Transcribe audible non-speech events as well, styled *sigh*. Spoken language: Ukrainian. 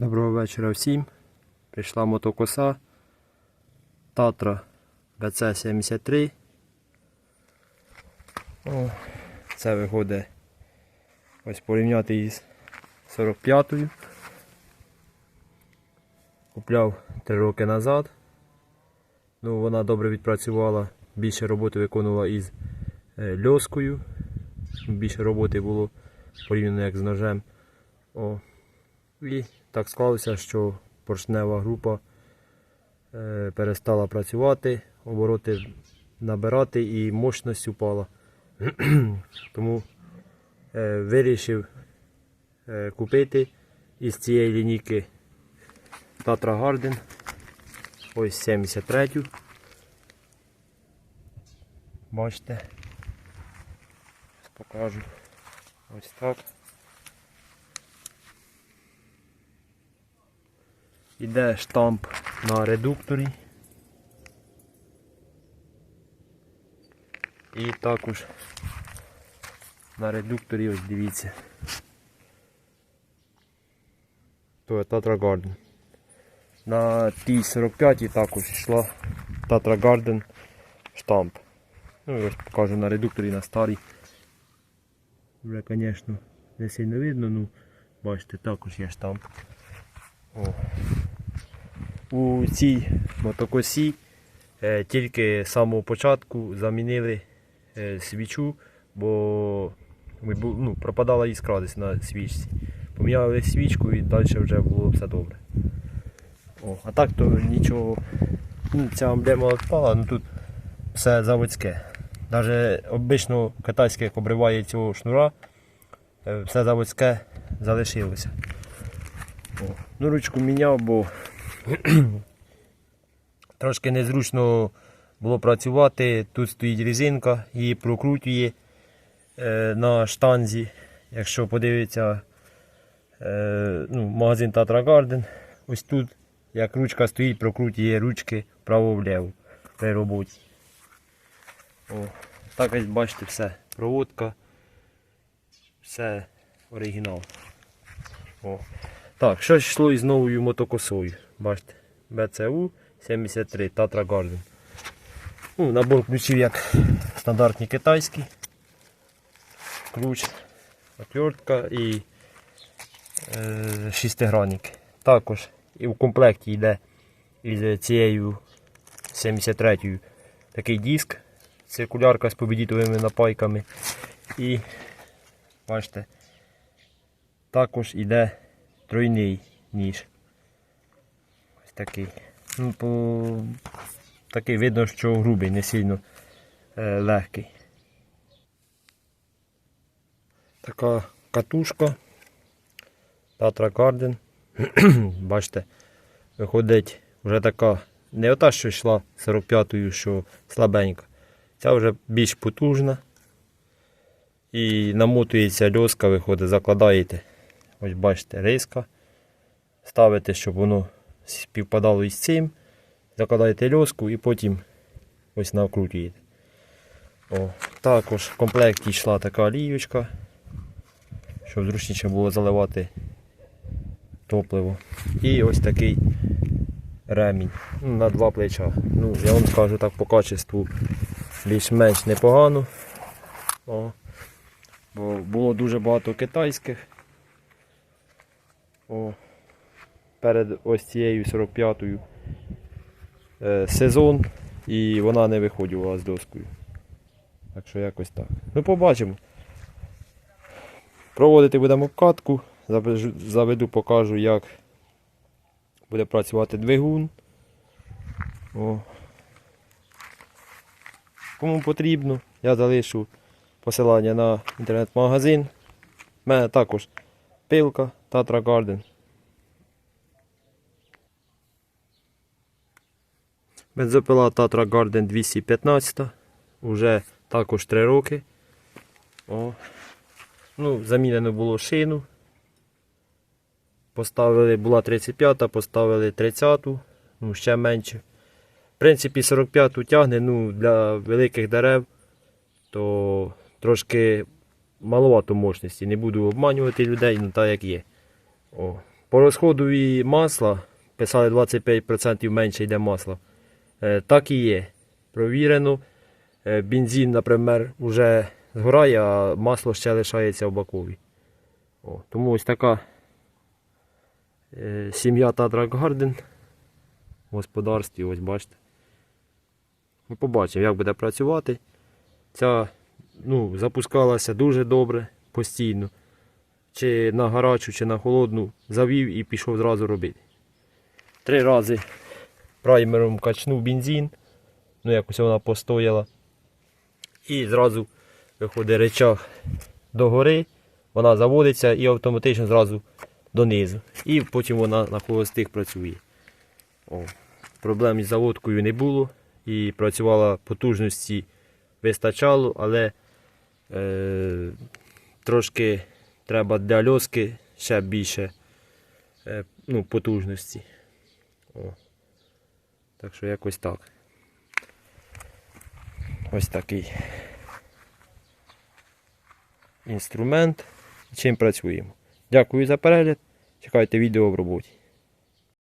Доброго вечора всім. Прийшла мотокоса Татра BC73. О, це виходить ось порівняти із 45-ю. Купляв 3 роки назад. Ну, вона добре відпрацювала, більше роботи виконувала із е, льоскою. Більше роботи було порівняно як з ножем. О, і так склалося, що поршнева група е, перестала працювати, обороти набирати і мощність упала. *clears throat* Тому е, вирішив е, купити із цієї лінійки Tatra Garden. Ось 73. -ю. Бачите. Покажу. Ось так. Іде штамп на редукторі. І також на редукторі, ось дивіться. То Tatra Garden. На тій 45 також йшла Tatra Garden штамп. Ну і ось покажу на редукторі на старій. Вже, звісно, не сильно видно, ну бачите, також є штамп. О. У цій мотокосі е, тільки з самого початку замінили е, свічу, бо ну, пропадала іскра десь на свічці. Поміняли свічку і далі вже було все добре. О, а так то нічого. Ну, ця емблема відпала, ну тут все заводське. Навіть обично китайське, як обриває цього шнура, е, все заводське залишилося. О, Ну, ручку міняв, бо *clears throat* трошки незручно було працювати. Тут стоїть резинка, її прокрутює е, на штанзі. Якщо подивитися е, ну, магазин Tatra Garden, ось тут, як ручка стоїть, прокрутює ручки вправо-вліво при роботі. О, так ось бачите все. Проводка. Все оригінал. О. Так, що йшло із новою мотокосою? Бачите, BCU 73 Tatra Garden. Ну, набор ключів як стандартні китайські. Ключ, отвертка і е, шестигранник. Також і в комплекті йде із цією 73-ю такий диск, циркулярка з побідітовими напайками. І бачите, також йде тройний ніж. Такий. Ну, по... Такий видно, що грубий, не сильно е, легкий. Така катушка. Tatra Garden. *clears throat* Бачите, виходить вже така, не ота, що йшла 45-ю, що слабенька. Ця вже більш потужна. І намотується льоска, виходить, закладаєте. Ось бачите, риска. Ставите, щоб воно співпадало із цим. Закладаєте льоску і потім ось накрутуєте. О, також в комплекті йшла така ліючка, щоб зручніше було заливати топливо. І ось такий ремінь ну, на два плеча. Ну, я вам скажу так по качеству більш-менш непогано. О, бо було дуже багато китайських. О, перед ось цією 45-ю е, сезон і вона не виходила з доскою. Так що якось так. Ну побачимо. Проводити будемо заведу, заведу, покажу, як буде працювати двигун. О. Кому потрібно, я залишу посилання на інтернет-магазин. У мене також пилка Tatra Garden. Бензопила Tatra Garden 215. Уже також 3 роки. О. Ну, замінено було шину. Поставили, була 35-та, поставили 30-ту, ну ще менше. В принципі, 45-ту тягне ну, для великих дерев, то трошки маловато мощності. Не буду обманювати людей, ну так як є. О, По розходові масла писали 25% менше йде масла. Е, Так і є. Провірено. Е, Бензин, наприклад, вже згорає, а масло ще лишається в бакові. О, тому ось така е, сім'я Татра Гарден в господарстві, ось бачите. Ми побачимо, як буде працювати. Ця ну, запускалася дуже добре, постійно. Чи на гарячу, чи на холодну завів і пішов зразу робити. Три рази праймером качнув бензин, ну якось вона постояла. І зразу виходить речах догори, вона заводиться і автоматично зразу донизу. І потім вона на холостих працює. О, проблем із заводкою не було. І працювала потужності вистачало, але е, трошки треба для льоски ще більше е, ну, потужності. О. Так що якось так. Ось такий інструмент. Чим працюємо. Дякую за перегляд. Чекайте відео в роботі.